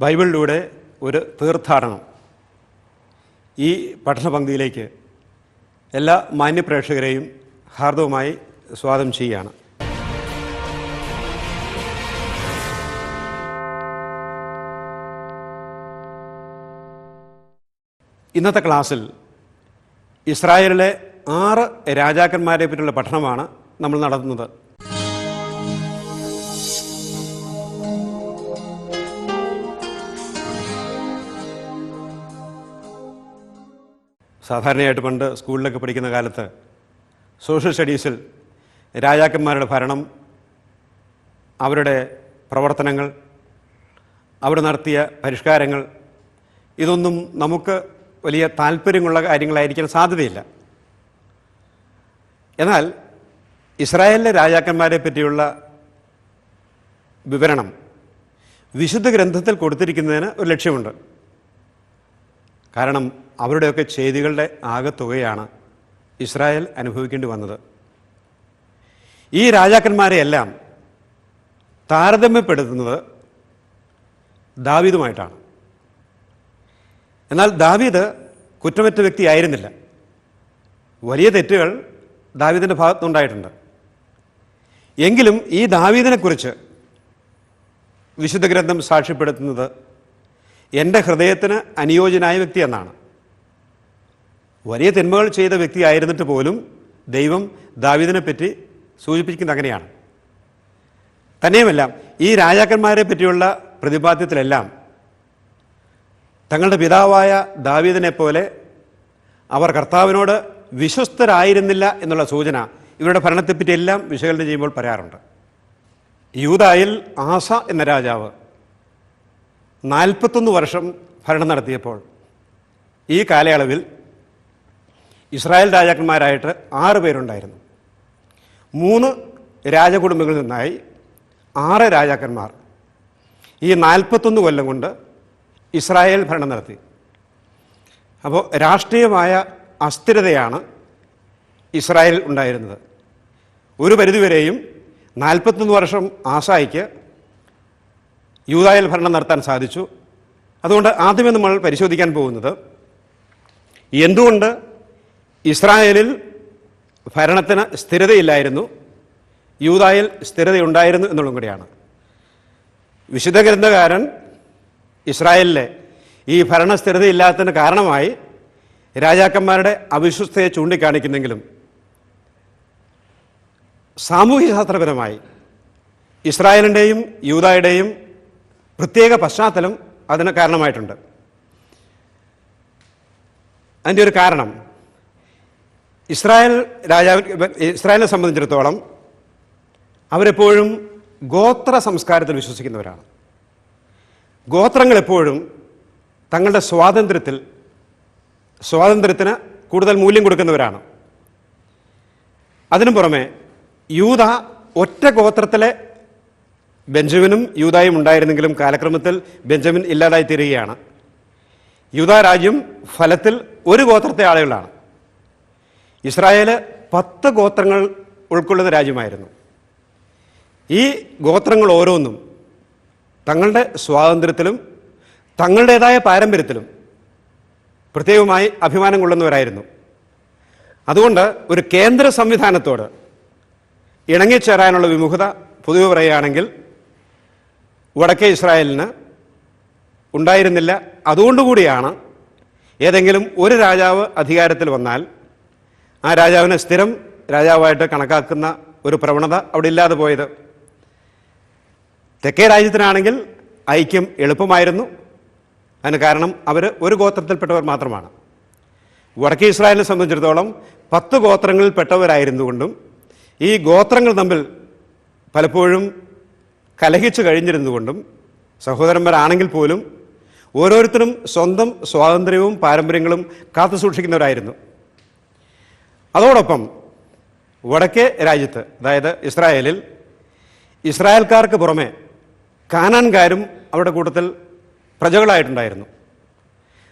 ബൈബിളിലൂടെ ഒരു തീർത്ഥാടനം ഈ പഠനപങ്ക്തിയിലേക്ക് എല്ലാ മാന്യപ്രേക്ഷകരെയും ഹാർദവുമായി സ്വാഗതം ചെയ്യുകയാണ്. ഇന്നത്തെ ക്ലാസ്സിൽ ഇസ്രായേലിലെ ആറ് രാജാക്കന്മാരെ പറ്റിയുള്ള പഠനമാണ് നമ്മൾ നടത്തുന്നത്. സാധാരണയായിട്ട് പണ്ട് സ്കൂളിലൊക്കെ പഠിക്കുന്ന കാലത്ത് സോഷ്യൽ സ്റ്റഡീസിൽ രാജാക്കന്മാരുടെ ഭരണം അവരുടെ പ്രവർത്തനങ്ങൾ അവർ നടത്തിയ പരിഷ്കാരങ്ങൾ ഇതൊന്നും നമുക്ക് വലിയ താല്പര്യമുള്ള കാര്യങ്ങളായിരിക്കാൻ സാധ്യതയില്ല. എന്നാൽ ഇസ്രായേലിലെ രാജാക്കന്മാരെ പറ്റിയുള്ള വിവരണം വിശുദ്ധ ഗ്രന്ഥത്തിൽ കൊടുത്തിരിക്കുന്നതിന് ഒരു ലക്ഷ്യമുണ്ട്. കാരണം അവരുടെയൊക്കെ ചെയ്തികളുടെ ആകത്തുകയാണ് ഇസ്രായേൽ അനുഭവിക്കേണ്ടി വന്നത്. ഈ രാജാക്കന്മാരെയെല്ലാം താരതമ്യപ്പെടുത്തുന്നത് ദാവീദുമായിട്ടാണ്. എന്നാൽ ദാവീദ് കുറ്റമറ്റ വ്യക്തിയായിരുന്നില്ല വലിയ തെറ്റുകൾ ദാവീദിന്റെ ഭാഗത്തുണ്ടായിട്ടുണ്ട് എങ്കിലും ഈ ദാവീദിനെക്കുറിച്ച് വിശുദ്ധ ഗ്രന്ഥം സാക്ഷ്യപ്പെടുത്തുന്നത് എന്റെ ഹൃദയത്തിന് അനുയോജ്യനായ വ്യക്തി എന്നാണ് വലിയ തിന്മകൾ ചെയ്ത വ്യക്തിയായിരുന്നിട്ട് പോലും ദൈവം ദാവിദിനെ പറ്റി സൂചിപ്പിക്കുന്നത് അങ്ങനെയാണ്. തന്നെയുമല്ല ഈ രാജാക്കന്മാരെ പറ്റിയുള്ള പ്രതിപാദ്യത്തിലെല്ലാം തങ്ങളുടെ പിതാവായ ദാവീദിനെ പോലെ അവർ കർത്താവിനോട് വിശ്വസ്തരായിരുന്നില്ല എന്നുള്ള സൂചന ഇവരുടെ ഭരണത്തെപ്പറ്റി എല്ലാം വിശകലനം ചെയ്യുമ്പോൾ പറയാറുണ്ട്. യൂതായിൽ ആസ എന്ന രാജാവ് നാൽപ്പത്തൊന്ന് വർഷം ഭരണം നടത്തിയപ്പോൾ ഈ കാലയളവിൽ ഇസ്രായേൽ രാജാക്കന്മാരായിട്ട് ആറ് പേരുണ്ടായിരുന്നു. മൂന്ന് രാജകുടുംബങ്ങളിൽ നിന്നായി ആറ് രാജാക്കന്മാർ ഈ നാൽപ്പത്തൊന്ന് കൊല്ലം കൊണ്ട് ഇസ്രായേൽ ഭരണം നടത്തി. അപ്പോൾ രാഷ്ട്രീയമായ അസ്ഥിരതയാണ് ഇസ്രായേൽ ഉണ്ടായിരുന്നത്. ഒരു പരിധിവരെയും നാൽപ്പത്തൊന്ന് വർഷം ആസായിക്ക് യൂതായിൽ ഭരണം നടത്താൻ സാധിച്ചു. അതുകൊണ്ട് ആദ്യമേ നമ്മൾ പരിശോധിക്കാൻ പോകുന്നത് എന്തുകൊണ്ട് ഇസ്രായേലിൽ ഭരണത്തിന് സ്ഥിരതയില്ലായിരുന്നു. യൂതായിൽ സ്ഥിരതയുണ്ടായിരുന്നു എന്നുള്ളതും കൂടിയാണ്. വിശുദ്ധ ഗ്രന്ഥകാരൻ ഇസ്രായേലിലെ ഈ ഭരണസ്ഥിരതയില്ലാത്തതിന് കാരണമായി രാജാക്കന്മാരുടെ അവിശ്വസ്തയെ ചൂണ്ടിക്കാണിക്കുന്നെങ്കിലും സാമൂഹ്യശാസ്ത്രപരമായി ഇസ്രായേലിന്റെയും യൂതായുടെയും പ്രത്യേക പശ്ചാത്തലം അതിന് കാരണമായിട്ടുണ്ട്. അതിന്റെ ഒരു കാരണം ഇസ്രായേൽ രാജാവ് ഇസ്രായേലിനെ സംബന്ധിച്ചിടത്തോളം അവരെപ്പോഴും ഗോത്ര സംസ്കാരത്തിൽ വിശ്വസിക്കുന്നവരാണ്. ഗോത്രങ്ങൾ എപ്പോഴും തങ്ങളുടെ സ്വാതന്ത്ര്യത്തിൽ സ്വാതന്ത്ര്യത്തിന് കൂടുതൽ മൂല്യം കൊടുക്കുന്നവരാണ്. അതിനു പുറമെ യൂത ഒറ്റ ഗോത്രത്തിലെ ബെഞ്ചമിനും യൂതായും ഉണ്ടായിരുന്നെങ്കിലും കാലക്രമത്തിൽ ബെഞ്ചമിൻ ഇല്ലാതായി തീരുകയാണ് യൂത രാജ്യം ഫലത്തിൽ ഒരു ഗോത്രത്തെ ആളുകളാണ്. ഇസ്രായേൽ പത്ത് ഗോത്രങ്ങൾ ഉൾക്കൊള്ളുന്ന രാജ്യമായിരുന്നു. ഈ ഗോത്രങ്ങൾ ഓരോന്നും തങ്ങളുടെ സ്വാതന്ത്ര്യത്തിലും തങ്ങളുടേതായ പാരമ്പര്യത്തിലും പ്രത്യേകമായി അഭിമാനം കൊള്ളുന്നവരായിരുന്നു. അതുകൊണ്ട് ഒരു കേന്ദ്ര സംവിധാനത്തോട് ഇണങ്ങിച്ചേരാനുള്ള വിമുഖത പൊതുവെ പറയുകയാണെങ്കിൽ വടക്കേ ഇസ്രായേലിന് ഉണ്ടായിരുന്നില്ല. അതുകൊണ്ടുകൂടിയാണ് ഏതെങ്കിലും ഒരു രാജാവ് അധികാരത്തിൽ വന്നാൽ ആ രാജാവിനെ സ്ഥിരം രാജാവായിട്ട് കണക്കാക്കുന്ന ഒരു പ്രവണത അവിടെ ഇല്ലാതെ പോയത്. തെക്കേ രാജ്യത്തിനാണെങ്കിൽ ഐക്യം എളുപ്പമായിരുന്നു. അതിന് കാരണം അവർ ഒരു ഗോത്രത്തിൽപ്പെട്ടവർ മാത്രമാണ്. വടക്കേ ഇസ്രായേലിനെ സംബന്ധിച്ചിടത്തോളം പത്ത് ഗോത്രങ്ങളിൽ പെട്ടവരായിരുന്നുകൊണ്ടും ഈ ഗോത്രങ്ങൾ തമ്മിൽ പലപ്പോഴും കലഹിച്ചു കഴിഞ്ഞിരുന്നുകൊണ്ടും സഹോദരന്മാരാണെങ്കിൽ പോലും ഓരോരുത്തരും സ്വന്തം സ്വാതന്ത്ര്യവും പാരമ്പര്യങ്ങളും കാത്തു സൂക്ഷിക്കുന്നവരായിരുന്നു. അതോടൊപ്പം വടക്കേ രാജ്യത്ത് അതായത് ഇസ്രായേലിൽ ഇസ്രായേൽക്കാർക്ക് പുറമെ കാനാൻകാരും അവരുടെ കൂട്ടത്തിൽ പ്രജകളായിട്ടുണ്ടായിരുന്നു.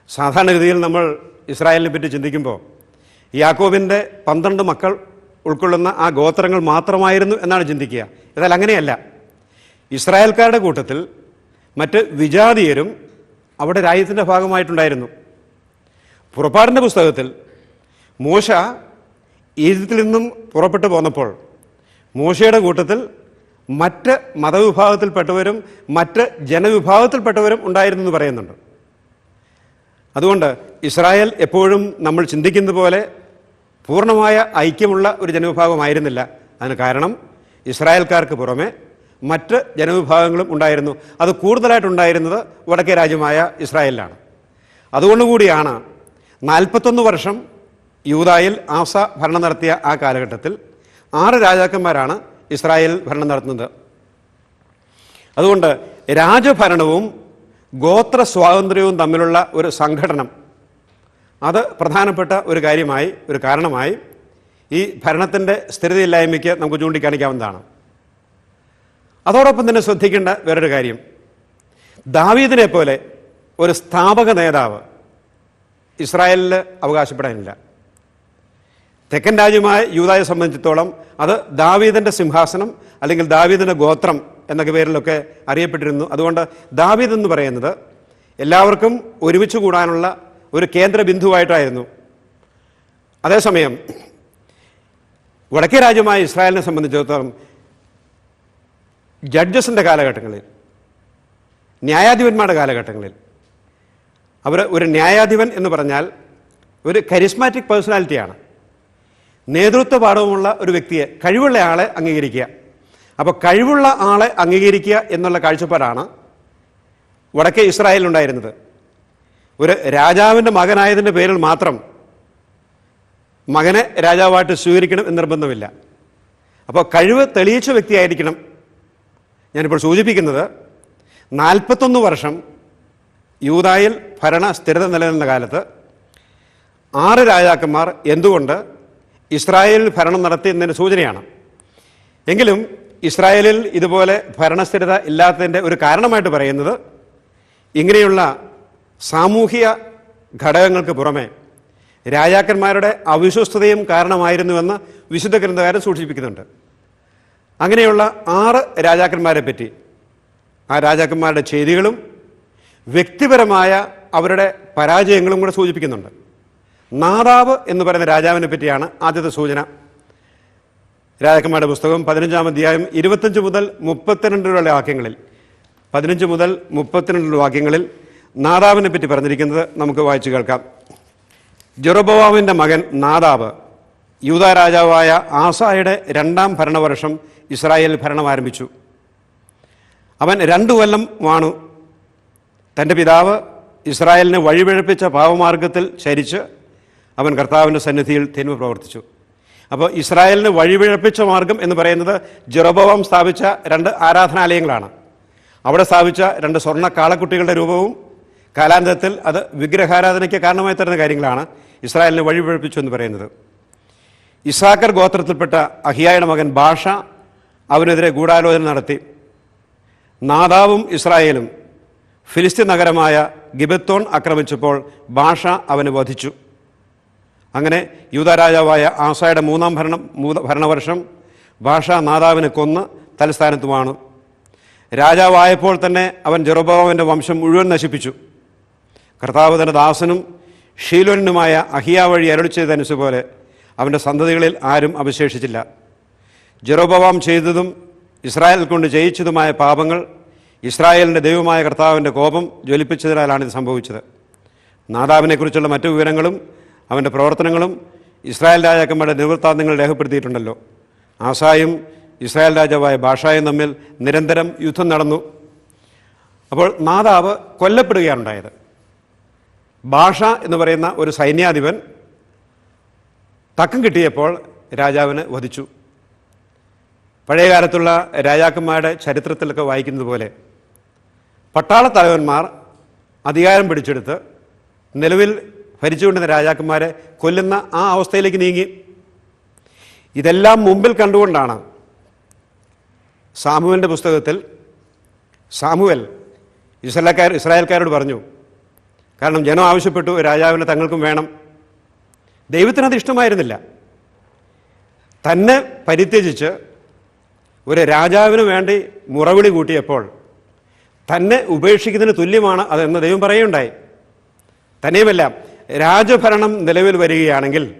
സാധാരണഗതിയിൽ നമ്മൾ ഇസ്രായേലിനെ പറ്റി ചിന്തിക്കുമ്പോൾ യാക്കോബിന്റെ പന്ത്രണ്ട് മക്കൾ ഉൾക്കൊള്ളുന്ന ആ ഗോത്രങ്ങൾ മാത്രമായിരുന്നു എന്നാണ് ചിന്തിക്കുക. എന്നാൽ അങ്ങനെയല്ല. ഇസ്രായേൽക്കാരുടെ കൂട്ടത്തിൽ മറ്റ് വിജാതീയരും അവിടെ രാജ്യത്തിന്റെ ഭാഗമായിട്ടുണ്ടായിരുന്നു. പുറപ്പാടിന്റെ പുസ്തകത്തിൽ മോശ ഈജിപ്തിൽ നിന്നും പുറപ്പെട്ടു പോന്നപ്പോൾ മോശയുടെ കൂട്ടത്തിൽ മറ്റ് മതവിഭാഗത്തിൽപ്പെട്ടവരും മറ്റ് ജനവിഭാഗത്തിൽപ്പെട്ടവരും ഉണ്ടായിരുന്നു എന്ന് പറയുന്നുണ്ട്. അതുകൊണ്ട് ഇസ്രായേൽ എപ്പോഴും നമ്മൾ ചിന്തിക്കുന്ന പോലെ പൂർണമായ ഐക്യമുള്ള ഒരു ജനവിഭാഗമായിരുന്നില്ല. അതിന് കാരണം ഇസ്രായേൽക്കാർക്ക് പുറമെ മറ്റ് ജനവിഭാഗങ്ങളും ഉണ്ടായിരുന്നു. അത് കൂടുതലായിട്ടുണ്ടായിരുന്നത് വടക്കേ രാജ്യമായ ഇസ്രായേലിലാണ്. അതുകൊണ്ടുകൂടിയാണ് നാൽപ്പത്തൊന്ന് വർഷം യൂതായിൽ ആസ ഭരണം നടത്തിയ ആ കാലഘട്ടത്തിൽ ആറ് രാജാക്കന്മാരാണ് ഇസ്രായേൽ ഭരണം നടത്തുന്നത്. അതുകൊണ്ട് രാജഭരണവും ഗോത്ര സ്വാതന്ത്ര്യവും തമ്മിലുള്ള ഒരു സംഘടനം അത് പ്രധാനപ്പെട്ട ഒരു കാര്യമായി ഒരു കാരണമായി ഈ ഭരണത്തിന്റെ സ്ഥിരതയില്ലായ്മയ്ക്ക് നമുക്ക് ചൂണ്ടിക്കാണിക്കാവുന്നതാണ്. അതോടൊപ്പം തന്നെ ശ്രദ്ധിക്കേണ്ട വേറൊരു കാര്യം. ദാവീദിനെ പോലെ ഒരു സ്ഥാപക നേതാവ് ഇസ്രായേലിൽ അവകാശപ്പെടാനില്ല. തെക്കൻ രാജ്യമായ യൂതായെ സംബന്ധിച്ചിടത്തോളം അത് ദാവീദിന്റെ സിംഹാസനം അല്ലെങ്കിൽ ദാവീദിന്റെ ഗോത്രം എന്നൊക്കെ പേരിലൊക്കെ അറിയപ്പെട്ടിരുന്നു. അതുകൊണ്ട് ദാവീദ് എന്ന് പറയുന്നത് എല്ലാവർക്കും ഒരുമിച്ച് കൂടാനുള്ള ഒരു കേന്ദ്ര ബിന്ദുവായിട്ടായിരുന്നു. അതേസമയം വടക്കേ രാജ്യമായ ഇസ്രായേലിനെ സംബന്ധിച്ചിടത്തോളം ജഡ്ജസിന്റെ കാലഘട്ടങ്ങളിൽ ന്യായാധിപന്മാരുടെ കാലഘട്ടങ്ങളിൽ അവർ ഒരു ന്യായാധിപൻ എന്ന് പറഞ്ഞാൽ ഒരു കരിസ്മാറ്റിക് പേഴ്സണാലിറ്റിയാണ്. നേതൃത്വ പാഠവുമുള്ള ഒരു വ്യക്തിയെ കഴിവുള്ള ആളെ അംഗീകരിക്കുക. അപ്പോൾ കഴിവുള്ള ആളെ അംഗീകരിക്കുക എന്നുള്ള കാഴ്ചപ്പാടാണ് വടക്കേ ഇസ്രായേലിനുണ്ടായിരുന്നത് ഒരു രാജാവിന്റെ മകനായതിന്റെ പേരിൽ മാത്രം മകനെ രാജാവായിട്ട് സ്വീകരിക്കണം എന്ന് നിർബന്ധമില്ല. അപ്പോൾ കഴിവ് തെളിയിച്ച വ്യക്തിയായിരിക്കണം. ഞാനിപ്പോൾ സൂചിപ്പിക്കുന്നത് നാൽപ്പത്തൊന്ന് വർഷം യൂതായിൽ ഭരണ സ്ഥിരത നിലനിന്ന കാലത്ത് ആറ് രാജാക്കന്മാർ എന്തുകൊണ്ട് ഇസ്രായേലിൽ ഭരണം നടത്തി എന്നതിന് സൂചനയാണ്. എങ്കിലും ഇസ്രായേലിൽ ഇതുപോലെ ഭരണസ്ഥിരത ഇല്ലാത്തതിന്റെ ഒരു കാരണമായിട്ട് പറയുന്നത് ഇങ്ങനെയുള്ള സാമൂഹിക ഘടകങ്ങൾക്ക് പുറമെ രാജാക്കന്മാരുടെ അവിശ്വസ്തതയും കാരണമായിരുന്നുവെന്ന് വിശുദ്ധ ഗ്രന്ഥകാരൻ സൂക്ഷിപ്പിക്കുന്നുണ്ട് അങ്ങനെയുള്ള ആറ് രാജാക്കന്മാരെ പറ്റി ആ രാജാക്കന്മാരുടെ ചെയ്തികളും വ്യക്തിപരമായ അവരുടെ പരാജയങ്ങളും കൂടെ സൂചിപ്പിക്കുന്നുണ്ട്. നാദാവ് എന്ന് പറയുന്ന രാജാവിനെ പറ്റിയാണ് ആദ്യത്തെ സൂചന. രാജാക്കന്മാരുടെ പുസ്തകം പതിനഞ്ചാം അധ്യായം ഇരുപത്തഞ്ച് മുതൽ മുപ്പത്തിരണ്ട് വരെയുള്ള വാക്യങ്ങളിൽ പതിനഞ്ച് മുതൽ മുപ്പത്തിരണ്ട് വാക്യങ്ങളിൽ നാദാവിനെ പറ്റി പറഞ്ഞിരിക്കുന്നത് നമുക്ക് വായിച്ചു കേൾക്കാം. ജെറോബവാമിന്റെ മകൻ നാദാവ് യൂത രാജാവായ ആസായുടെ രണ്ടാം ഭരണവർഷം ഇസ്രായേൽ ഭരണം ആരംഭിച്ചു. അവൻ രണ്ടു കൊല്ലം വാണു. തന്റെ പിതാവ് ഇസ്രായേലിനെ വഴിപിഴപ്പിച്ച പാവമാർഗത്തിൽ ചരിച്ച് അവൻ കർത്താവിന്റെ സന്നിധിയിൽ തിന്മ പ്രവർത്തിച്ചു. അപ്പോൾ ഇസ്രായേലിന് വഴിപിഴപ്പിച്ച മാർഗം എന്ന് പറയുന്നത് ജെറോബവാം സ്ഥാപിച്ച രണ്ട് ആരാധനാലയങ്ങളാണ്. അവിടെ സ്ഥാപിച്ച രണ്ട് സ്വർണ കാളക്കുട്ടികളുടെ രൂപവും കാലാന്തരത്തിൽ അത് വിഗ്രഹാരാധനയ്ക്ക് കാരണമായി തരുന്ന കാര്യങ്ങളാണ് ഇസ്രായേലിനെ വഴിപിഴപ്പിച്ചു എന്ന് പറയുന്നത്. ഇസാക്കർ ഗോത്രത്തിൽപ്പെട്ട അഹിയായുടെ മകൻ ഭാഷ അവനെതിരെ ഗൂഢാലോചന നടത്തി. നാദാവും ഇസ്രായേലും ഫിലിസ്തീൻ നഗരമായ ഗിബത്തോൺ ആക്രമിച്ചപ്പോൾ ഭാഷ അവനെ വധിച്ചു. അങ്ങനെ യൂതരാജാവായ ആസായുടെ മൂന്നാം ഭരണം ഭരണവർഷം ഭാഷ നാദാവിനെ കൊന്ന് തലസ്ഥാനത്തുമാണ്. രാജാവായപ്പോൾ തന്നെ അവൻ ജെറോബാവിന്റെ വംശം മുഴുവൻ നശിപ്പിച്ചു. കർത്താവ് തന്റെ ദാസനും ഷീലോനുമായ അഹിയ വഴി അരളി അവന്റെ സന്തതികളിൽ ആരും അവശേഷിച്ചില്ല. ജെറോബവാം ചെയ്തതും ഇസ്രായേൽ കൊണ്ട് ജയിച്ചതുമായ പാപങ്ങൾ ഇസ്രായേലിന്റെ ദൈവമായ കർത്താവിന്റെ കോപം ജ്വലിപ്പിച്ചതിനാലാണ് ഇത് സംഭവിച്ചത്. നാദാവിനെക്കുറിച്ചുള്ള മറ്റു വിവരങ്ങളും അവന്റെ പ്രവർത്തനങ്ങളും ഇസ്രായേൽ രാജാക്കന്മാരുടെ നിവൃത്താന്തങ്ങൾ രേഖപ്പെടുത്തിയിട്ടുണ്ടല്ലോ. ആസായും ഇസ്രായേൽ രാജാവായ ഭാഷായും തമ്മിൽ നിരന്തരം യുദ്ധം നടന്നു. അപ്പോൾ നാദാവ് കൊല്ലപ്പെടുകയാണുണ്ടായത്. ഭാഷ എന്ന് പറയുന്ന ഒരു സൈന്യാധിപൻ തക്കം കിട്ടിയപ്പോൾ രാജാവിന് വധിച്ചു. പഴയകാലത്തുള്ള രാജാക്കന്മാരുടെ ചരിത്രത്തിലൊക്കെ വായിക്കുന്നത് പോലെ പട്ടാള തലവന്മാർ അധികാരം പിടിച്ചെടുത്ത് നിലവിൽ ഭരിച്ചുകൊണ്ടിരുന്ന രാജാക്കന്മാരെ കൊല്ലുന്ന ആ അവസ്ഥയിലേക്ക് നീങ്ങി. ഇതെല്ലാം മുമ്പിൽ കണ്ടുകൊണ്ടാണ് സാമുവലിന്റെ പുസ്തകത്തിൽ സാമുവൽ ഇസ്രായേൽക്കാർ ഇസ്രായേൽക്കാരോട് പറഞ്ഞു കാരണം ജനം ആവശ്യപ്പെട്ടു രാജാവിനെ തങ്ങൾക്കും വേണം. ദൈവത്തിനത് ഇഷ്ടമായിരുന്നില്ല. തന്നെ പരിത്യജിച്ച് ഒരു രാജാവിന് വേണ്ടി മുറവിളി കൂട്ടിയപ്പോൾ തന്നെ ഉപേക്ഷിക്കുന്നതിന് തുല്യമാണ് അതെന്ന് ദൈവം പറയുകയുണ്ടായി. തന്നെയുമല്ല രാജഭരണം നിലവിൽ വരികയാണെങ്കിൽ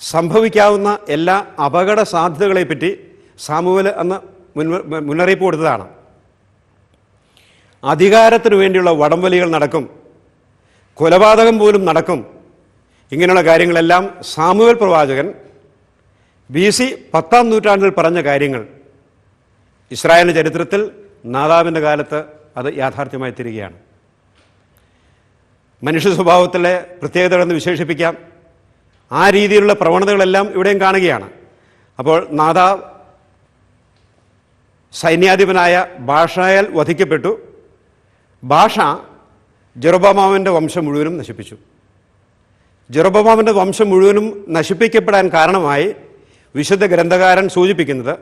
സംഭവിക്കാവുന്ന എല്ലാ അപകട സാധ്യതകളെപ്പറ്റി സാമൂഹ്യ അന്ന് മുന്നറിയിപ്പ് കൊടുത്തതാണ്. അധികാരത്തിനു വേണ്ടിയുള്ള വടംവലികൾ നടക്കും. കൊലപാതകം പോലും നടക്കും. ഇങ്ങനെയുള്ള കാര്യങ്ങളെല്ലാം സാമുവൽ പ്രവാചകൻ ബി സി പത്താം നൂറ്റാണ്ടിൽ പറഞ്ഞ കാര്യങ്ങൾ. ഇസ്രായേലിന്റെ ചരിത്രത്തിൽ നാദാവിന്റെ കാലത്ത് അത് യാഥാർത്ഥ്യമായി തീരുകയാണ് മനുഷ്യ സ്വഭാവത്തിലെ പ്രത്യേകതകളെന്ന് വിശേഷിപ്പിക്കാം. ആ രീതിയിലുള്ള പ്രവണതകളെല്ലാം ഇവിടെയും കാണുകയാണ്. അപ്പോൾ നാഥ സൈന്യാധിപനായ ഭാഷയാൽ വധിക്കപ്പെട്ടു. ഭാഷ ജെറുബമാവിന്റെ വംശം മുഴുവനും നശിപ്പിച്ചു. ജെറുബമാവിന്റെ വംശം മുഴുവനും നശിപ്പിക്കപ്പെടാൻ കാരണമായി വിശുദ്ധ ഗ്രന്ഥകാരൻ സൂചിപ്പിക്കുന്നത്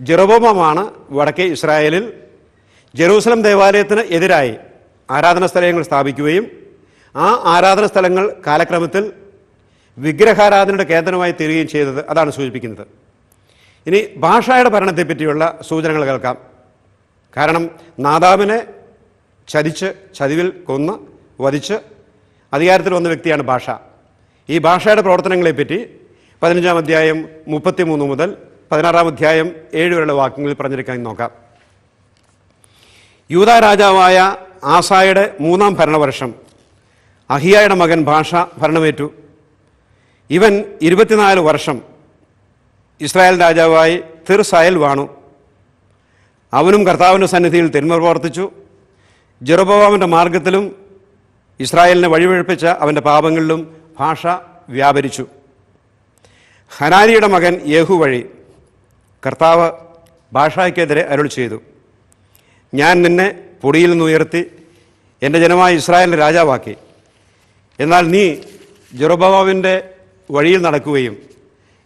ജെറുബമാണ് വടക്കേ ഇസ്രായേലിൽ ജെറൂസലം ദേവാലയത്തിന് എതിരായി ആരാധന സ്ഥലങ്ങൾ സ്ഥാപിക്കുകയും ആ ആരാധന സ്ഥലങ്ങൾ കാലക്രമത്തിൽ വിഗ്രഹാരാധനയുടെ കേന്ദ്രമായി തീരുകയും ചെയ്തത് അതാണ് സൂചിപ്പിക്കുന്നത്. ഇനി ഭാഷയുടെ ഭരണത്തെപ്പറ്റിയുള്ള സൂചനകൾ കേൾക്കാം. കാരണം നാദാവിനെ ചതിച്ച് ചതിവിൽ കൊന്ന് വധിച്ച് അധികാരത്തിൽ വന്ന വ്യക്തിയാണ് ഭാഷ. ഈ ഭാഷയുടെ പ്രവർത്തനങ്ങളെപ്പറ്റി പതിനഞ്ചാം അധ്യായം മുപ്പത്തിമൂന്ന് മുതൽ പതിനാറാം അധ്യായം ഏഴ് വരെയുള്ള വാക്യങ്ങളിൽ പറഞ്ഞിരിക്കാൻ നോക്കാം. യൂത രാജാവായ ആസായുടെ മൂന്നാം ഭരണവർഷം അഹിയായുടെ മകൻ ഭാഷ ഭരണമേറ്റു. ഇവൻ ഇരുപത്തിനാല് വർഷം ഇസ്രായേൽ രാജാവായി തിർസായൽ വാണു. അവനും കർത്താവിന്റെ സന്നിധിയിൽ തിന്മ പ്രവർത്തിച്ചു. ജെറുബോവാമിന്റെ മാർഗത്തിലും ഇസ്രായേലിനെ വഴിപഴിപ്പിച്ച അവന്റെ പാപങ്ങളിലും ഭാഷ വ്യാപരിച്ചു. ഹനാരിയുടെ മകൻ യേഹു വഴി കർത്താവ് ഭാഷയ്ക്കെതിരെ അരുൾ ചെയ്തു. ഞാൻ നിന്നെ പൊടിയിൽ നിന്നുയർത്തി എന്റെ ജനമായ ഇസ്രായേലിനെ രാജാവാക്കി. എന്നാൽ നീ ജെറോബാവിന്റെ വഴിയിൽ നടക്കുകയും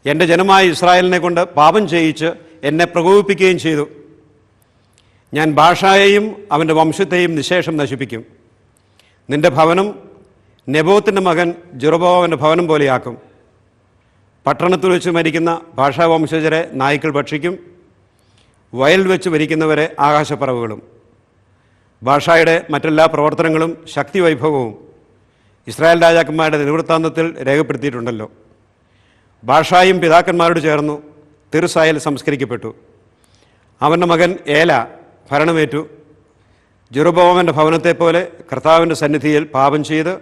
എന്റെ ജനമായ ഇസ്രായേലിനെ കൊണ്ട് പാപം ചെയ്യിച്ച് എന്നെ പ്രകോപിപ്പിക്കുകയും ചെയ്തു. ഞാൻ ഭാഷയെയും അവന്റെ വംശത്തെയും നിശേഷം നശിപ്പിക്കും. നിന്റെ ഭവനം നെബോത്തിന്റെ മകൻ ജെറുബോവന്റെ ഭവനം പോലെയാക്കും. പട്ടണത്തിൽ വെച്ച് മരിക്കുന്ന ഭാഷാവംശജരെ നായ്ക്കൾ ഭക്ഷിക്കും. വയൽ വെച്ച് മരിക്കുന്നവരെ ആകാശപ്പറവുകളും. ഭാഷയുടെ മറ്റെല്ലാ പ്രവർത്തനങ്ങളും ശക്തി വൈഭവവും ഇസ്രായേൽ രാജാക്കന്മാരുടെ നിവൃത്താന്തത്തിൽ രേഖപ്പെടുത്തിയിട്ടുണ്ടല്ലോ. ഭാഷായും പിതാക്കന്മാരോട് ചേർന്നു തിരുസായൽ സംസ്കരിക്കപ്പെട്ടു. അവന്റെ മകൻ ഏല ഭരണമേറ്റു. ജെറുബോവന്റെ ഭവനത്തെപ്പോലെ കർത്താവിന്റെ സന്നിധിയിൽ പാപം ചെയ്ത്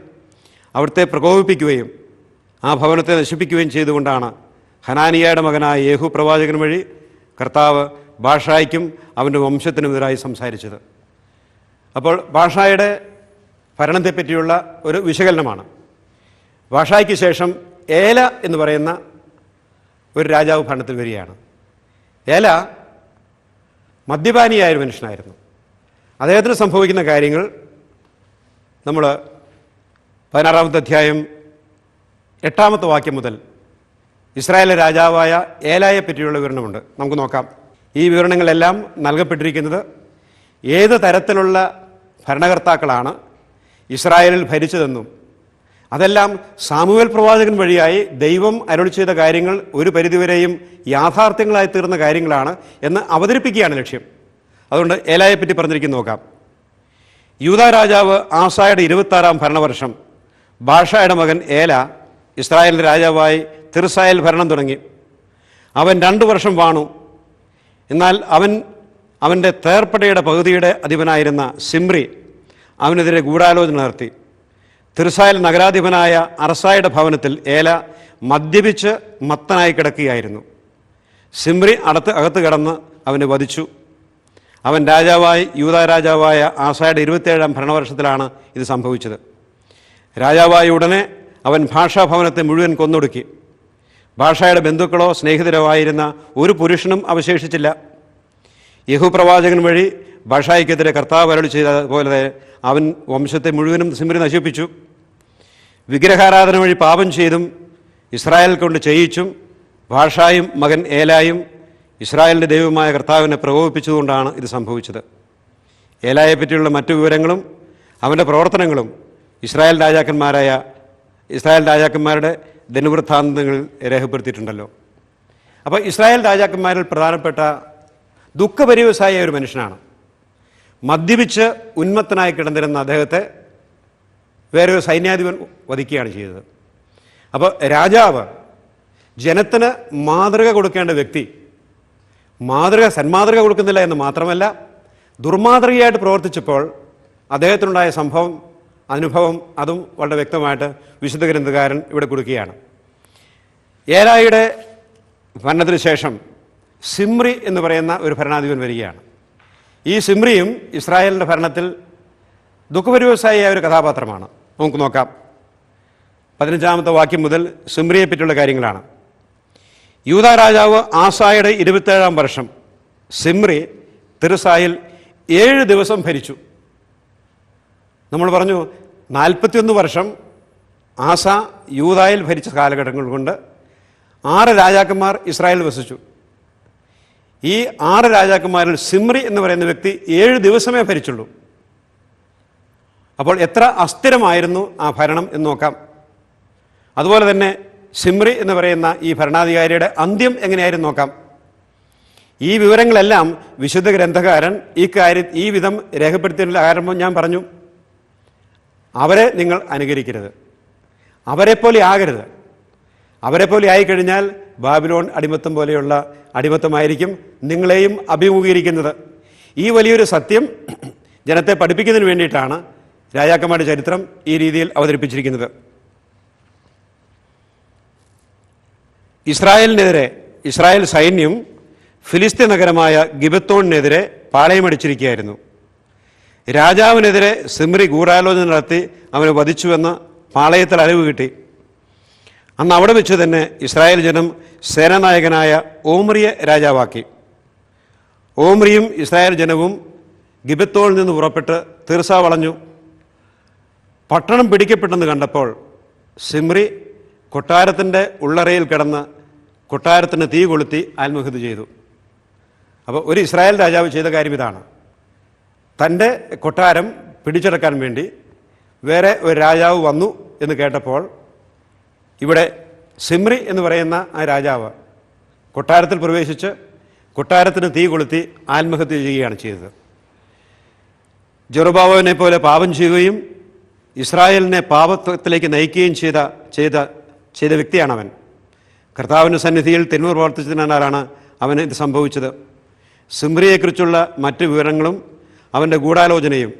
അവിടുത്തെ പ്രകോപിപ്പിക്കുകയും ആ ഭവനത്തെ നശിപ്പിക്കുകയും ചെയ്തുകൊണ്ടാണ് ഹനാനിയയുടെ മകനായ യേഹു പ്രവാചകൻ വഴി കർത്താവ് ഭാഷായ്ക്കും അവന്റെ വംശത്തിനുമെതിരായി സംസാരിച്ചത്. അപ്പോൾ ഭാഷായുടെ ഭരണത്തെപ്പറ്റിയുള്ള ഒരു വിശകലനമാണ്. വാഷായ്ക്ക് ശേഷം ഏല എന്ന് പറയുന്ന ഒരു രാജാവ് ഭരണത്തിൽ വരികയാണ്. ഏല മദ്യപാനിയായ ഒരു മനുഷ്യനായിരുന്നു. അദ്ദേഹത്തിന് സംഭവിക്കുന്ന കാര്യങ്ങൾ നമ്മൾ പതിനാറാമത്തെ അധ്യായം എട്ടാമത്തെ വാക്യം മുതൽ ഇസ്രായേലിലെ രാജാവായ ഏലായെ പറ്റിയുള്ള വിവരണമുണ്ട്. നമുക്ക് നോക്കാം. ഈ വിവരണങ്ങളെല്ലാം നൽകപ്പെട്ടിരിക്കുന്നത് ഏത് തരത്തിലുള്ള ഭരണകർത്താക്കളാണ്? ഇസ്രായേലിൽ ഭരിച്ചതെന്നും അതെല്ലാം സാമുവേൽ പ്രവാചകൻ വഴിയായി ദൈവം അരുളി ചെയ്ത കാര്യങ്ങൾ ഒരു പരിധിവരെയും യാഥാർത്ഥ്യങ്ങളായി തീർന്ന കാര്യങ്ങളാണ് എന്ന് അവതരിപ്പിക്കുകയാണ് ലക്ഷ്യം. അതുകൊണ്ട് ഏലായെ പറ്റി പറഞ്ഞിരിക്കുന്നു നോക്കാം. യൂത രാജാവ് ആസായുടെ ഇരുപത്താറാം ഭരണവർഷം. ഭാഷായുടെ മകൻ ഏല ഇസ്രായേലിന്റെ രാജാവായി തിർസായൽ ഭരണം തുടങ്ങി. അവൻ രണ്ടു വർഷം വാണു. എന്നാൽ അവൻ അവന്റെ തേർപ്പടയുടെ പകുതിയുടെ അധിപനായിരുന്ന സിമ്രി അവനെതിരെ ഗൂഢാലോചന നടത്തി. തിരുസായൽ നഗരാധിപനായ അറസായുടെ ഭവനത്തിൽ ഏല മദ്യപിച്ച് മത്തനായി കിടക്കുകയായിരുന്നു. സിമ്രി അടുത്ത് അകത്ത് കിടന്ന് അവനെ വധിച്ചു. അവൻ രാജാവായി യൂത രാജാവായ ആസായുടെ ഇരുപത്തേഴാം ഭരണവർഷത്തിലാണ് ഇത് സംഭവിച്ചത്. രാജാവായ ഉടനെ അവൻ ഭാഷാഭവനത്തെ മുഴുവൻ കൊന്നൊടുക്കി. ഭാഷയുടെ ബന്ധുക്കളോ സ്നേഹിതരോ ആയിരുന്ന ഒരു പുരുഷനും അവശേഷിച്ചില്ല. യഹു പ്രവാചകൻ വഴി ഭാഷായ്ക്കെതിരെ കർത്താവ് അരളി ചെയ്ത പോലെ അവൻ വംശത്തെ മുഴുവനും സിമരി നശിപ്പിച്ചു. വിഗ്രഹാരാധന വഴി പാപം ചെയ്തും ഇസ്രായേൽ കൊണ്ട് ചെയ്യിച്ചും ഭാഷായും മകൻ ഏലായും ഇസ്രായേലിന്റെ ദൈവമായ കർത്താവിനെ പ്രകോപിപ്പിച്ചതുകൊണ്ടാണ് ഇത് സംഭവിച്ചത്. ഏലായെ പറ്റിയുള്ള മറ്റു വിവരങ്ങളും അവന്റെ പ്രവർത്തനങ്ങളും ഇസ്രായേൽ രാജാക്കന്മാരായ ഇസ്രായേൽ രാജാക്കന്മാരുടെ ദിനവൃത്താന്തങ്ങളിൽ രേഖപ്പെടുത്തിയിട്ടുണ്ടല്ലോ. അപ്പോൾ ഇസ്രായേൽ രാജാക്കന്മാരിൽ പ്രധാനപ്പെട്ട ദുഃഖപരിവസായ ഒരു മനുഷ്യനാണ്. മദ്യപിച്ച് ഉന്മത്തനായി കിടന്നിരുന്ന അദ്ദേഹത്തെ വേറൊരു സൈന്യാധിപൻ വധിക്കുകയാണ് ചെയ്തത്. അപ്പോൾ രാജാവ് ജനത്തിന് മാതൃക കൊടുക്കേണ്ട വ്യക്തി മാതൃക സന്മാതൃക കൊടുക്കുന്നില്ല എന്ന് മാത്രമല്ല ദുർമാതൃകയായിട്ട് പ്രവർത്തിച്ചപ്പോൾ അദ്ദേഹത്തിനുണ്ടായ സംഭവം അനുഭവം അതും വളരെ വ്യക്തമായിട്ട് വിശുദ്ധ ഗ്രന്ഥകാരൻ ഇവിടെ കൊടുക്കുകയാണ്. ഏലായിയുടെ ഭരണത്തിന് ശേഷം സിമ്രി എന്ന് പറയുന്ന ഒരു ഭരണാധിപൻ വരികയാണ്. ഈ സിമ്രിയും ഇസ്രായേലിന്റെ ഭരണത്തിൽ ദുഃഖപരിവസായ ഒരു കഥാപാത്രമാണ്. നമുക്ക് നോക്കാം. പതിനഞ്ചാമത്തെ വാക്യം മുതൽ സിമ്രിയെ പറ്റിയുള്ള കാര്യങ്ങളാണ്. യൂത രാജാവ് ആസായുടെ ഇരുപത്തേഴാം വർഷം സിമ്രി തിരുസായിൽ ഏഴ് ദിവസം ഭരിച്ചു. നമ്മൾ പറഞ്ഞു നാൽപ്പത്തിയൊന്ന് വർഷം ആസ യൂതായിൽ ഭരിച്ച കാലഘട്ടങ്ങൾ കൊണ്ട് ആറ് രാജാക്കന്മാർ ഇസ്രായേൽ വസിച്ചു. ഈ ആറ് രാജാക്കന്മാരിൽ സിമ്രി എന്ന് പറയുന്ന വ്യക്തി ഏഴ് ദിവസമേ ഭരിച്ചുള്ളൂ. അപ്പോൾ എത്ര അസ്ഥിരമായിരുന്നു ആ ഭരണം എന്ന് നോക്കാം. അതുപോലെ തന്നെ സിമ്രി എന്ന് പറയുന്ന ഈ ഭരണാധികാരിയുടെ അന്ത്യം എങ്ങനെയായിരുന്നു നോക്കാം. ഈ വിവരങ്ങളെല്ലാം വിശുദ്ധ ഗ്രന്ഥകാരൻ ഈ കാര്യം ഈ വിധം രേഖപ്പെടുത്തിയിട്ടുള്ള ആരംഭം ഞാൻ പറഞ്ഞു. അവരെ നിങ്ങൾ അനുകരിക്കരുത്. അവരെപ്പോലെ ആകരുത്. അവരെപ്പോലെ ആയിക്കഴിഞ്ഞാൽ ബാബിലോൺ അടിമത്തം പോലെയുള്ള അടിമത്തമായിരിക്കും നിങ്ങളെയും അഭിമുഖീകരിക്കുന്നത്. ഈ വലിയൊരു സത്യം ജനത്തെ പഠിപ്പിക്കുന്നതിന് വേണ്ടിയിട്ടാണ് രാജാക്കന്മാരുടെ ചരിത്രം ഈ രീതിയിൽ അവതരിപ്പിച്ചിരിക്കുന്നത്. ഇസ്രായേലിനെതിരെ ഇസ്രായേൽ സൈന്യം ഫിലിസ്തീൻ നഗരമായ ഗിബത്തോണിനെതിരെ പാളയമടിച്ചിരിക്കുകയായിരുന്നു രാജാവിനെതിരെ സിമ്രി ഗൂഢാലോചന നടത്തി അവനെ വധിച്ചുവെന്ന് പാളയത്തിൽ അറിവ് കിട്ടി. അന്ന് അവിടെ വെച്ച് തന്നെ ഇസ്രായേൽ ജനം സേനാനായകനായ ഓമ്രിയെ രാജാവാക്കി. ഓമ്രിയും ഇസ്രായേൽ ജനവും ഗിബത്തോളിൽ നിന്ന് പുറപ്പെട്ട് തീർസ വളഞ്ഞു. പട്ടണം പിടിക്കപ്പെട്ടെന്ന് കണ്ടപ്പോൾ സിമ്രി കൊട്ടാരത്തിന്റെ ഉള്ളറയിൽ കിടന്ന് കൊട്ടാരത്തിന് തീ കൊളുത്തി ആത്മഹത്യ ചെയ്തു. അപ്പോൾ ഒരു ഇസ്രായേൽ രാജാവ് ചെയ്ത കാര്യം ഇതാണ്. തന്റെ കൊട്ടാരം പിടിച്ചെടുക്കാൻ വേണ്ടി വേറെ ഒരു രാജാവ് വന്നു എന്ന് കേട്ടപ്പോൾ ഇവിടെ സിമ്രി എന്ന് പറയുന്ന ആ രാജാവ് കൊട്ടാരത്തിൽ പ്രവേശിച്ച് കൊട്ടാരത്തിന് തീ കൊളുത്തി ആത്മഹത്യ ചെയ്യുകയാണ് ചെയ്തത്. ജെറുബാബുവിനെ പോലെ പാപം ചെയ്യുകയും ഇസ്രായേലിനെ പാപത്വത്തിലേക്ക് നയിക്കുകയും ചെയ്ത ചെയ്ത ചെയ്ത വ്യക്തിയാണ് അവൻ കർത്താവിന്റെ സന്നിധിയിൽ തിന്മ പ്രവർത്തിച്ചതിനാലാണ് അവന് ഇത് സംഭവിച്ചത്. സിമ്രിയെക്കുറിച്ചുള്ള മറ്റ് വിവരങ്ങളും അവന്റെ ഗൂഢാലോചനയും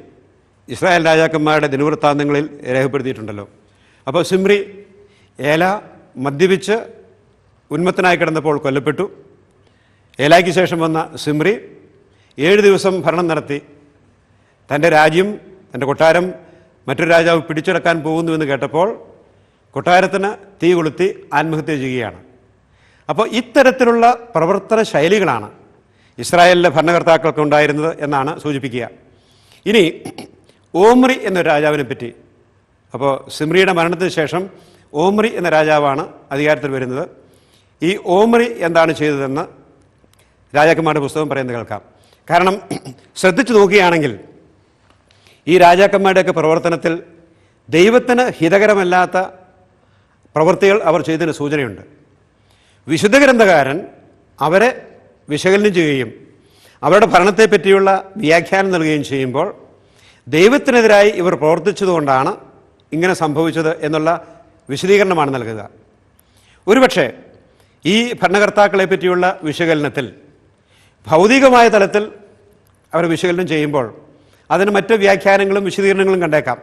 ഇസ്രായേൽ രാജാക്കന്മാരുടെ ദിനവൃത്താന്തങ്ങളിൽ രേഖപ്പെടുത്തിയിട്ടുണ്ടല്ലോ. അപ്പോൾ സിമ്രി ഏല മദ്യപിച്ച് ഉന്മത്തനായി കിടന്നപ്പോൾ കൊല്ലപ്പെട്ടു. ഏലയ്ക്ക് ശേഷം വന്ന സിമ്രി ഏഴ് ദിവസം ഭരണം നടത്തി. തന്റെ രാജ്യം തന്റെ കൊട്ടാരം മറ്റൊരു രാജാവ് പിടിച്ചെടുക്കാൻ പോകുന്നുവെന്ന് കേട്ടപ്പോൾ കൊട്ടാരത്തിന് തീ കൊളുത്തി ആത്മഹത്യ ചെയ്യുകയാണ്. അപ്പോൾ ഇത്തരത്തിലുള്ള പ്രവർത്തന ശൈലികളാണ് ഇസ്രായേലിലെ ഭരണകർത്താക്കൾക്ക് ഉണ്ടായിരുന്നത് എന്നാണ് സൂചിപ്പിക്കുക. ഇനി ഓമ്രി എന്നൊരു രാജാവിനെ പറ്റി. അപ്പോൾ സിമ്രിയുടെ മരണത്തിന് ശേഷം ഓമ്രി എന്ന രാജാവാണ് അധികാരത്തിൽ വരുന്നത്. ഈ ഓമറി എന്താണ് ചെയ്തതെന്ന് രാജാക്കന്മാരുടെ പുസ്തകം പറയുന്നത് കേൾക്കാം. കാരണം ശ്രദ്ധിച്ചു നോക്കുകയാണെങ്കിൽ ഈ രാജാക്കന്മാരുടെയൊക്കെ പ്രവർത്തനത്തിൽ ദൈവത്തിന് ഹിതകരമല്ലാത്ത പ്രവൃത്തികൾ അവർ ചെയ്തതിന് സൂചനയുണ്ട്. വിശുദ്ധ ഗ്രന്ഥകാരൻ അവരെ വിശകലനം ചെയ്യുകയും അവരുടെ ഭരണത്തെ പറ്റിയുള്ള വ്യാഖ്യാനം നൽകുകയും ചെയ്യുമ്പോൾ ദൈവത്തിനെതിരായി ഇവർ പ്രവർത്തിച്ചതുകൊണ്ടാണ് ഇങ്ങനെ സംഭവിച്ചത് എന്നുള്ള വിശദീകരണമാണ് നൽകുക. ഒരുപക്ഷെ ഈ ഭരണകർത്താക്കളെ പറ്റിയുള്ള വിശകലനത്തിൽ ഭൗതികമായ തലത്തിൽ അവർ വിശകലനം ചെയ്യുമ്പോൾ അതിന് മറ്റു വ്യാഖ്യാനങ്ങളും വിശദീകരണങ്ങളും കണ്ടേക്കാം.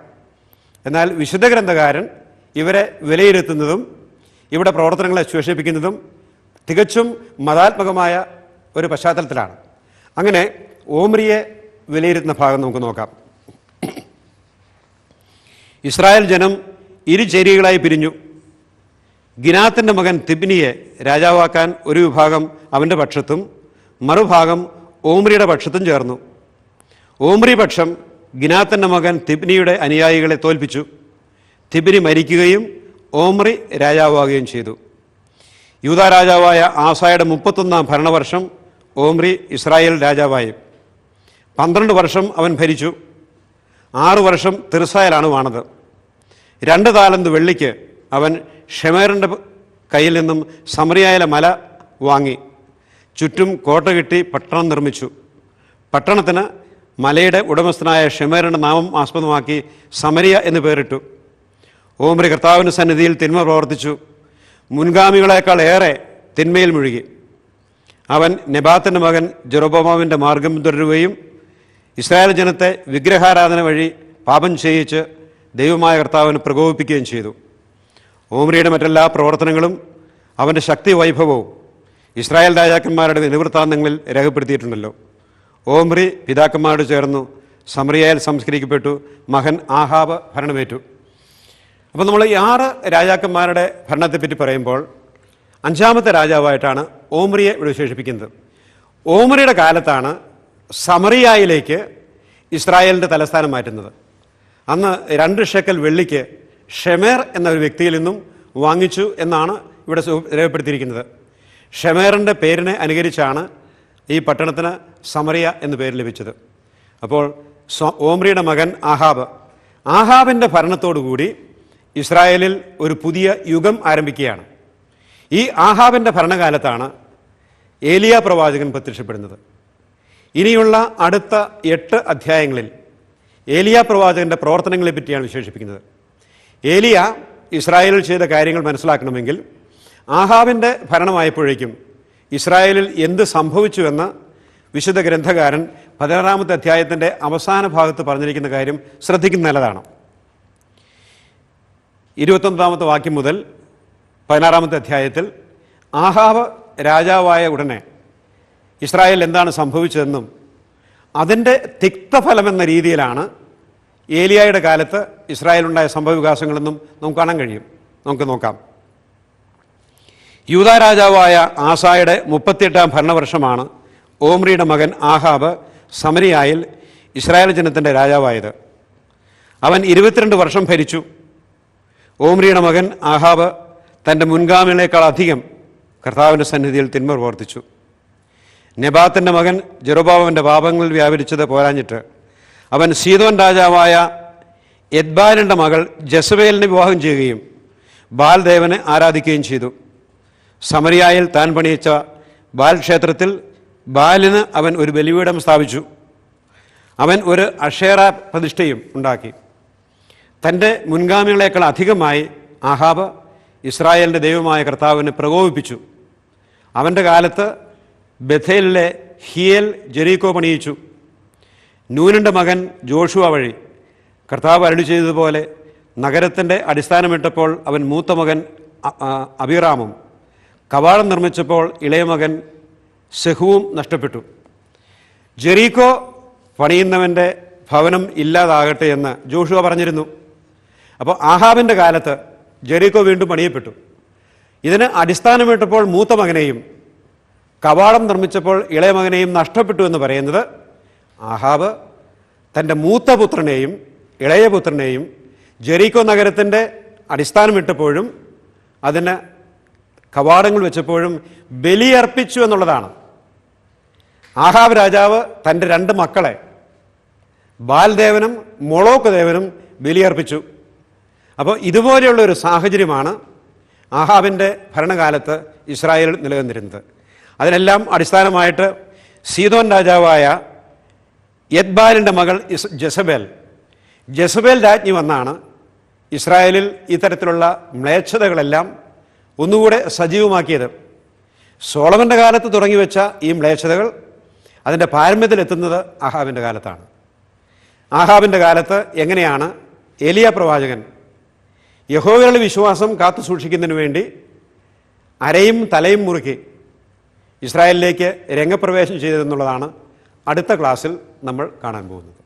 എന്നാൽ വിശുദ്ധ ഗ്രന്ഥകാരൻ ഇവരെ വിലയിരുത്തുന്നതും ഇവിടെ പ്രവർത്തനങ്ങളെ ശേഷിപ്പിക്കുന്നതും തികച്ചും മതാത്മകമായ ഒരു പശ്ചാത്തലത്തിലാണ്. അങ്ങനെ ഓമ്രിയെ വിലയിരുത്തുന്ന ഭാഗം നമുക്ക് നോക്കാം. ഇസ്രായേൽ ജനം ഇരുചേരികളായി പിരിഞ്ഞു. ഗിനാത്തിന്റെ മകൻ തിബിനിയെ രാജാവാക്കാൻ ഒരു വിഭാഗം അവന്റെ പക്ഷത്തും മറുഭാഗം ഓമ്രിയുടെ പക്ഷത്തും ചേർന്നു. ഓമ്രി പക്ഷം ഗിനാത്തിന്റെ മകൻ തിബിനിയുടെ അനുയായികളെ തോൽപ്പിച്ചു. തിബിനി മരിക്കുകയും ഓമ്രി രാജാവാകുകയും ചെയ്തു. യൂത രാജാവായ ആസായുടെ മുപ്പത്തൊന്നാം ഭരണവർഷം ഓമ്രി ഇസ്രായേൽ രാജാവായി. പന്ത്രണ്ട് വർഷം അവൻ ഭരിച്ചു. ആറു വർഷം തിർസായലാണ് വാണത്. രണ്ട് താലന്ത് വെള്ളിക്ക് അവൻ ഷെമേറിന്റെ കയ്യിൽ നിന്നും സമറിയായിലെ മല വാങ്ങി. ചുറ്റും കോട്ട കെട്ടി പട്ടണം നിർമ്മിച്ചു. പട്ടണത്തിന് മലയുടെ ഉടമസ്ഥനായ ഷെമേറിന്റെ നാമം ആസ്പദമാക്കി സമരിയ എന്ന് പേരിട്ടു. ഓമരി കർത്താവിന്റെ സന്നിധിയിൽ തിന്മ പ്രവർത്തിച്ചു. മുൻഗാമികളെക്കാൾ ഏറെ തിന്മയിൽ മുഴുകി. അവൻ നെബാത്തിന്റെ മകൻ ജെറോബോമാവിന്റെ മാർഗം തുടരുകയും ഇസ്രായേൽ ജനത്തെ വിഗ്രഹാരാധന വഴി പാപം ചെയ്യിച്ച് ദൈവമായ കർത്താവിനെ പ്രകോപിപ്പിക്കുകയും ചെയ്തു. ഓമ്രിയുടെ മറ്റെല്ലാ പ്രവർത്തനങ്ങളും അവന്റെ ശക്തി വൈഭവവും ഇസ്രായേൽ രാജാക്കന്മാരുടെ നിവൃത്താന്തങ്ങളിൽ രേഖപ്പെടുത്തിയിട്ടുണ്ടല്ലോ. ഓമ്രി പിതാക്കന്മാരോട് ചേർന്നു സമറിയായൽ സംസ്കരിക്കപ്പെട്ടു. മകൻ ആഹാബ് ഭരണമേറ്റു. അപ്പോൾ നമ്മൾ ഈ ആറ് രാജാക്കന്മാരുടെ ഭരണത്തെപ്പറ്റി പറയുമ്പോൾ അഞ്ചാമത്തെ രാജാവായിട്ടാണ് ഓമ്രിയെ ഇവിടെ വിശേഷിപ്പിക്കുന്നത്. ഓമ്രിയുടെ കാലത്താണ് സമറിയായിലേക്ക് ഇസ്രായേലിന്റെ തലസ്ഥാനം മാറ്റുന്നത്. അന്ന് രണ്ട് ഷെക്കൽ വെള്ളിക്ക് ഷെമേർ എന്ന ഒരു വ്യക്തിയിൽ നിന്നും വാങ്ങിച്ചു എന്നാണ് ഇവിടെ രേഖപ്പെടുത്തിയിരിക്കുന്നത്. ഷെമേറിന്റെ പേരിനെ അനുകരിച്ചാണ് ഈ പട്ടണത്തിന് സമറിയ എന്ന് പേര് ലഭിച്ചത്. അപ്പോൾ ഓമ്രിയുടെ മകൻ ആഹാബ് ആഹാബിന്റെ ഭരണത്തോടുകൂടി ഇസ്രായേലിൽ ഒരു പുതിയ യുഗം ആരംഭിക്കുകയാണ്. ഈ ആഹാബിന്റെ ഭരണകാലത്താണ് ഏലിയ പ്രവാചകൻ പ്രത്യക്ഷപ്പെടുന്നത്. ഇനിയുള്ള അടുത്ത എട്ട് അധ്യായങ്ങളിൽ ഏലിയ പ്രവാചകന്റെ പ്രവർത്തനങ്ങളെ പറ്റിയാണ് വിശേഷിപ്പിക്കുന്നത്. ഏലിയ ഇസ്രായേലിൽ ചെയ്ത കാര്യങ്ങൾ മനസ്സിലാക്കണമെങ്കിൽ ആഹാവിന്റെ ഭരണമായപ്പോഴേക്കും ഇസ്രായേലിൽ എന്ത് സംഭവിച്ചുവെന്ന് വിശുദ്ധ ഗ്രന്ഥകാരൻ പതിനാറാമത്തെ അധ്യായത്തിന്റെ അവസാന ഭാഗത്ത് പറഞ്ഞിരിക്കുന്ന കാര്യം ശ്രദ്ധിക്കുന്ന നല്ലതാണ്. ഇരുപത്തൊമ്പതാമത്തെ വാക്യം മുതൽ പതിനാറാമത്തെ അധ്യായത്തിൽ ആഹാവ് രാജാവായ ഉടനെ ഇസ്രായേൽ എന്താണ് സംഭവിച്ചതെന്നും അതിന്റെ തിക്തഫലമെന്ന രീതിയിലാണ് ഏലിയായുടെ കാലത്ത് ഇസ്രായേലുണ്ടായ സംഭവവികാസങ്ങളെന്നും നമുക്ക് കാണാൻ കഴിയും. നമുക്ക് നോക്കാം. യൂത രാജാവായ ആസായുടെ മുപ്പത്തിയെട്ടാം ഭരണവർഷമാണ് ഓമ്രിയുടെ മകൻ ആഹാബ് സമരിയായിൽ ഇസ്രായേൽ ജനത്തിന്റെ രാജാവായത്. അവൻ ഇരുപത്തിരണ്ട് വർഷം ഭരിച്ചു. ഓമ്രിയുടെ മകൻ ആഹാബ് തന്റെ മുൻഗാമികളേക്കാൾ അധികം കർത്താവിന്റെ സന്നിധിയിൽ തിന്മ പ്രവർത്തിച്ചു. നെബാത്തിന്റെ മകൻ ജെറുബാബിന്റെ പാപങ്ങളിൽ വ്യാപരിച്ചത് പോരാഞ്ഞിട്ട് അവൻ സീതോൻ രാജാവായ യദ്ബാലിന്റെ മകൾ ജസബേലിനെ വിവാഹം ചെയ്യുകയും ബാൽദേവനെ ആരാധിക്കുകയും ചെയ്തു. സമരിയായിൽ താൻ പണിയിച്ച ബാൽ ക്ഷേത്രത്തിൽ ബാലിന് അവൻ ഒരു ബലിപീഠം സ്ഥാപിച്ചു. അവൻ ഒരു അക്ഷേറ പ്രതിഷ്ഠയും ഉണ്ടാക്കി. തന്റെ മുൻഗാമികളേക്കാൾ അധികമായി ആഹാബ് ഇസ്രായേലിന്റെ ദൈവമായ കർത്താവിനെ പ്രകോപിപ്പിച്ചു. അവന്റെ കാലത്ത് ബഥേലിലെ ഹിയൽ ജെറീക്കോ പണിയിച്ചു. നൂനന്റെ മകൻ ജോഷുവ വഴി കർത്താവ് അരുളി ചെയ്തതുപോലെ നഗരത്തിന്റെ അടിസ്ഥാനമിട്ടപ്പോൾ അവൻ മൂത്ത മകൻ അഭിറാമും കവാടം നിർമ്മിച്ചപ്പോൾ ഇളയ മകൻ സെഹുവും നഷ്ടപ്പെട്ടു. ജെറീക്കോ പണിയുന്നവന്റെ ഭവനം ഇല്ലാതാകട്ടെ എന്ന് ജോഷുവ പറഞ്ഞിരുന്നു. അപ്പോൾ ആഹാബിന്റെ കാലത്ത് ജെറീക്കോ വീണ്ടും പണിയപ്പെട്ടു. ഇതിന് അടിസ്ഥാനമിട്ടപ്പോൾ മൂത്ത മകനെയും കവാടം നിർമ്മിച്ചപ്പോൾ ഇളയ മകനെയും നഷ്ടപ്പെട്ടു എന്ന് പറയുന്നത് ആഹാബ് തന്റെ മൂത്ത പുത്രനെയും ഇളയ പുത്രനെയും ജെറീക്കോ നഗരത്തിന്റെ അടിസ്ഥാനമിട്ടപ്പോഴും അതിന് കവാടങ്ങൾ വെച്ചപ്പോഴും ബലിയർപ്പിച്ചു എന്നുള്ളതാണ്. ആഹാബ് രാജാവ് തന്റെ രണ്ട് മക്കളെ ബാൽദേവനും മൊളോക്ക് ദേവനും ബലിയർപ്പിച്ചു. അപ്പോൾ ഇതുപോലെയുള്ള ഒരു സാഹചര്യമാണ് ആഹാബിന്റെ ഭരണകാലത്ത് ഇസ്രായേൽ നിലനിന്നിരുന്നത്. അതിനെല്ലാം അടിസ്ഥാനമായിട്ട് സീതോൻ രാജാവായ യദ്ബാലിന്റെ മകൾ ഇസ് ജസബേൽ. ജസബേൽ രാജ്ഞി വന്നാണ് ഇസ്രായേലിൽ ഇത്തരത്തിലുള്ള മ്ലേച്ഛതകളെല്ലാം ഒന്നുകൂടെ സജീവമാക്കിയത്. സോളമന്റെ കാലത്ത് തുടങ്ങിവെച്ച ഈ മ്ലേച്ഛതകൾ അതിന്റെ പാരമ്യത്തിലെത്തുന്നത് ആഹാബിന്റെ കാലത്താണ്. ആഹാബിന്റെ കാലത്ത് എങ്ങനെയാണ് എലിയ പ്രവാചകൻ യഹോവയുടെ വിശ്വാസം കാത്തു സൂക്ഷിക്കുന്നതിന് വേണ്ടി അരയും തലയും മുറുക്കി ഇസ്രായേലിലേക്ക് രംഗപ്രവേശം ചെയ്തതെന്നുള്ളതാണ് അടുത്ത ക്ലാസ്സിൽ നമ്മൾ കാണാൻ പോകുന്നത്.